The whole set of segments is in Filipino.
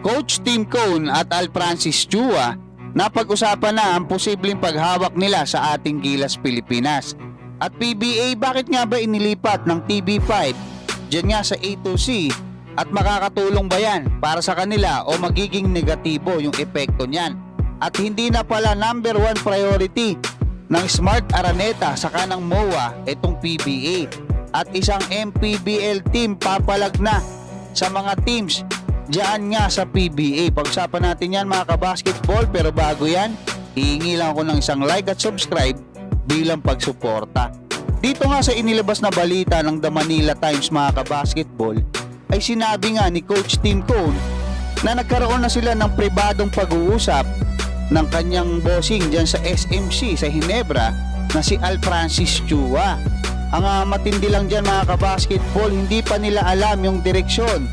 Coach Tim Cone at Al Francis Chua napag-usapan na ang posibleng paghawak nila sa ating Gilas Pilipinas. At PBA bakit nga ba inilipat ng TB5 dyan nga sa A2C at makakatulong ba yan para sa kanila o magiging negatibo yung epekto niyan? At hindi na pala number one priority ng Smart Araneta sa kanang MOA itong PBA at isang MPBL team papalag na sa mga teams Diyan nga sa PBA. Pag-usapan natin yan mga kabasketball pero bago yan, hihingi lang ako ng isang like at subscribe bilang pagsuporta. Dito nga sa inilabas na balita ng The Manila Times mga kabasketball ay sinabi nga ni Coach Tim Cone na nagkaroon na sila ng pribadong pag-uusap ng kanyang bossing dyan sa SMC sa Hinebra na si Al Francis Chua. Ang ah, matindi lang dyan mga kabasketball, hindi pa nila alam yung direksyon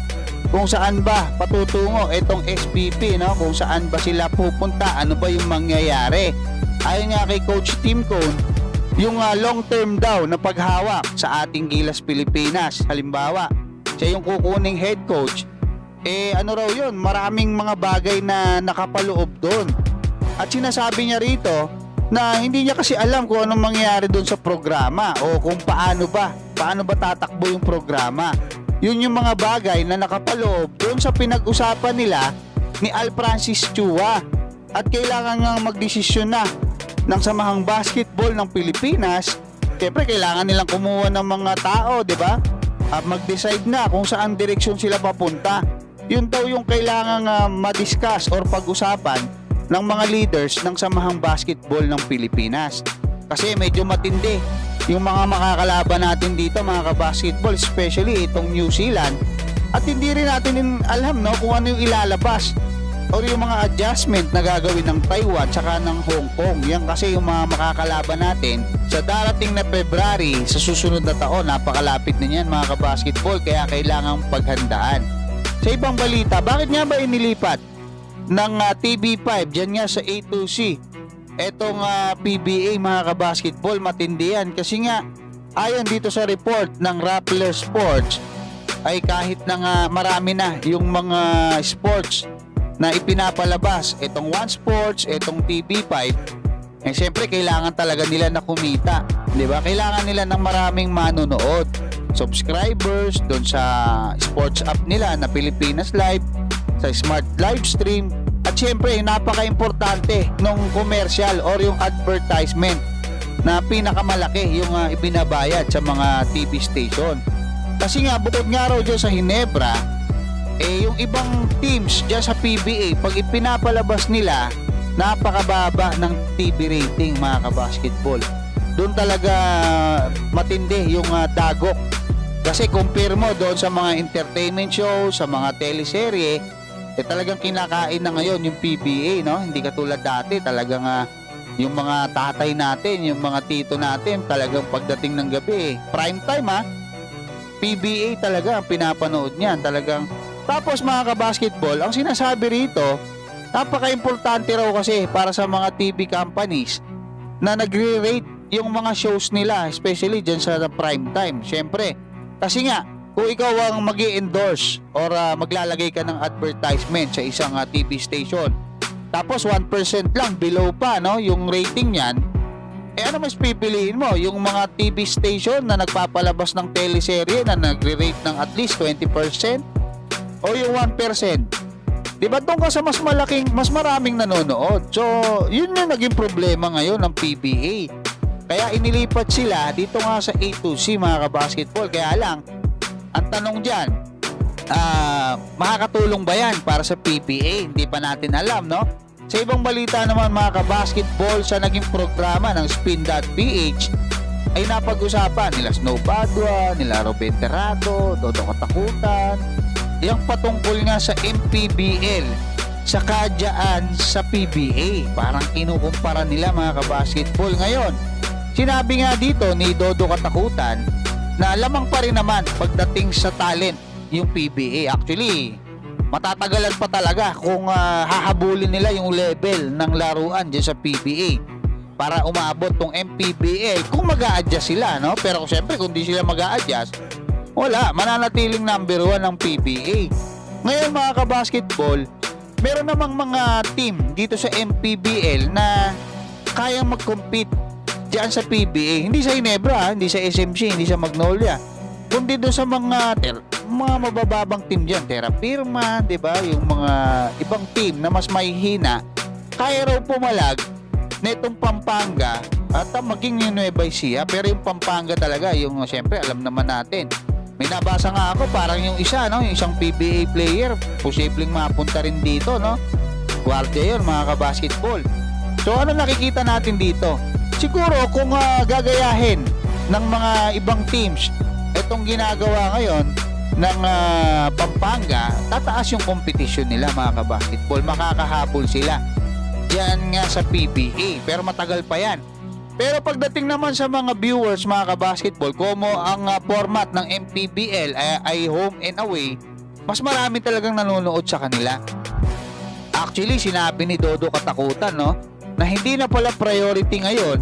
kung saan ba patutungo itong SPP, no? kung saan ba sila pupunta, ano ba yung mangyayari. Ayon nga kay Coach Tim Cone, yung ah, long term daw na paghawak sa ating Gilas Pilipinas. Halimbawa, siya yung kukuning head coach, eh ano raw yun, maraming mga bagay na nakapaloob doon. At sinasabi niya rito na hindi niya kasi alam kung anong mangyayari doon sa programa o kung paano ba, paano ba tatakbo yung programa. Yun yung mga bagay na nakapaloob doon sa pinag-usapan nila ni Al Francis Chua. At kailangan nga magdesisyon na ng samahang basketball ng Pilipinas. Siyempre, kailangan nilang kumuha ng mga tao, di ba? At mag-decide na kung saan direksyon sila papunta. Yun daw yung kailangan uh, madiscuss or pag-usapan ng mga leaders ng samahang basketball ng Pilipinas. Kasi medyo matindi yung mga makakalaban natin dito mga kabasketball, especially itong New Zealand. At hindi rin natin alam no, kung ano yung ilalabas or yung mga adjustment na gagawin ng Taiwan tsaka ng Hong Kong. Yan kasi yung mga makakalaban natin sa darating na February sa susunod na taon. Napakalapit na yan mga kabasketball kaya kailangang paghandaan. Sa ibang balita, bakit nga ba inilipat ng ah, TB5 dyan nga sa A2C etong ah, PBA mga kabasketball matindi yan kasi nga ayon dito sa report ng Rappler Sports ay kahit na nga marami na yung mga sports na ipinapalabas itong One Sports, itong TV5 eh syempre kailangan talaga nila na kumita di ba? Kailangan nila ng maraming manonood subscribers doon sa sports app nila na Pilipinas Live sa Smart Live Stream at syempre, napaka-importante nung commercial or yung advertisement na pinakamalaki yung uh, ibinabayad sa mga TV station. Kasi nga, bukod nga raw dyan sa Hinebra, eh yung ibang teams dyan sa PBA, pag ipinapalabas nila, napakababa ng TV rating mga kabasketball. Doon talaga matindi yung uh, dagok. Kasi compare mo doon sa mga entertainment show, sa mga teleserye, eh talagang kinakain na ngayon yung PBA, no? Hindi katulad dati, talagang uh, yung mga tatay natin, yung mga tito natin, talagang pagdating ng gabi, eh, prime time ha, PBA talaga ang pinapanood niyan, talagang tapos mga kabasketball, ang sinasabi rito, napaka-importante raw kasi para sa mga TV companies na nagre-rate yung mga shows nila, especially dyan sa prime time. Siyempre, kasi nga, kung ikaw ang mag endorse or uh, maglalagay ka ng advertisement sa isang uh, TV station tapos 1% lang below pa no yung rating niyan eh ano mas pipiliin mo yung mga TV station na nagpapalabas ng teleserye na nagre-rate ng at least 20% o yung 1% Di ba doon ka sa mas malaking, mas maraming nanonood? So, yun yung naging problema ngayon ng PBA. Kaya inilipat sila dito nga sa A2C mga kabasketball. Kaya lang, ang tanong dyan, ah, makakatulong ba yan para sa PPA? Hindi pa natin alam, no? Sa ibang balita naman mga kabasketball sa naging programa ng Spin.ph ay napag-usapan nila Snow Padua, nila Robin Terrado, Dodo Katakutan, yung patungkol nga sa MPBL sa kadyaan sa PBA. Parang kinukumpara nila mga kabasketball ngayon. Sinabi nga dito ni Dodo Katakutan na lamang pa rin naman pagdating sa talent yung PBA. Actually, matatagalan pa talaga kung uh, hahabulin nila yung level ng laruan dyan sa PBA para umabot tong MPBA kung mag adjust sila, no? Pero siyempre, kung di sila mag adjust wala, mananatiling number 1 ng PBA. Ngayon mga kabasketball, meron namang mga team dito sa MPBL na kayang mag-compete diyan sa PBA. Hindi sa Ginebra, ah, hindi sa SMC, hindi sa Magnolia. Kundi doon sa mga mga mabababang team diyan, Terra Firma, 'di ba? Yung mga ibang team na mas mahihina, kaya raw pumalag na itong Pampanga at ah, maging yung Nueva Ecija. Pero yung Pampanga talaga, yung syempre alam naman natin. May nabasa nga ako parang yung isa, no, yung isang PBA player, posibleng mapunta rin dito, no? Guardia yun, mga kabasketball. So ano nakikita natin dito? Siguro kung ah, gagayahin ng mga ibang teams itong ginagawa ngayon ng ah, Pampanga, tataas yung competition nila mga kabasketball. Makakahabol sila dyan nga sa PBA. Pero matagal pa yan. Pero pagdating naman sa mga viewers mga kabasketball, como ang ah, format ng MPBL ay, ay home and away, mas marami talagang nanonood sa kanila. Actually, sinabi ni Dodo Katakutan, no, na hindi na pala priority ngayon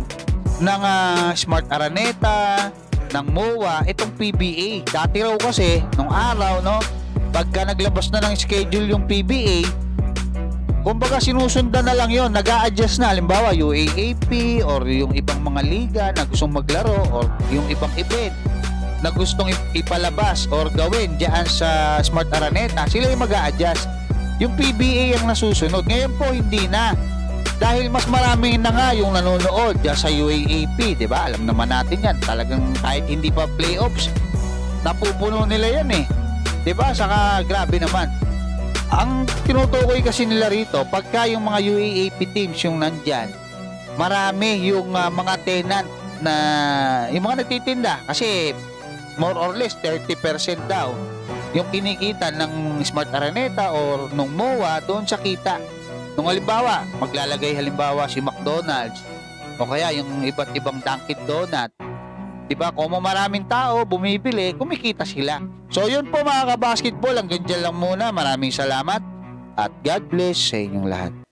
ng ah, Smart Araneta, ng MOA, itong PBA. Dati raw kasi, nung araw, no, pagka naglabas na ng schedule yung PBA, kumbaga sinusundan na lang yon nag adjust na. Halimbawa, UAAP or yung ibang mga liga na gustong maglaro or yung ibang event na gustong ip- ipalabas or gawin diyan sa Smart Araneta, sila yung mag adjust Yung PBA ang nasusunod. Ngayon po, hindi na. Dahil mas marami na nga yung nanonood sa UAAP, di ba? Alam naman natin yan. Talagang kahit hindi pa playoffs, napupuno nila yan eh. Di ba? Saka grabe naman. Ang tinutukoy kasi nila rito, pagka yung mga UAAP teams yung nandyan, marami yung ah, mga tenant na yung mga nagtitinda kasi more or less 30% daw yung kinikita ng Smart Araneta or nung MOA doon sa kita. Nung halimbawa, maglalagay halimbawa si McDonald's o kaya yung iba't ibang Dunkin Donut. 'Di ba? Kung maraming tao bumibili, kumikita sila. So yun po mga kabasketball, hanggang dyan lang muna. Maraming salamat at God bless sa inyong lahat.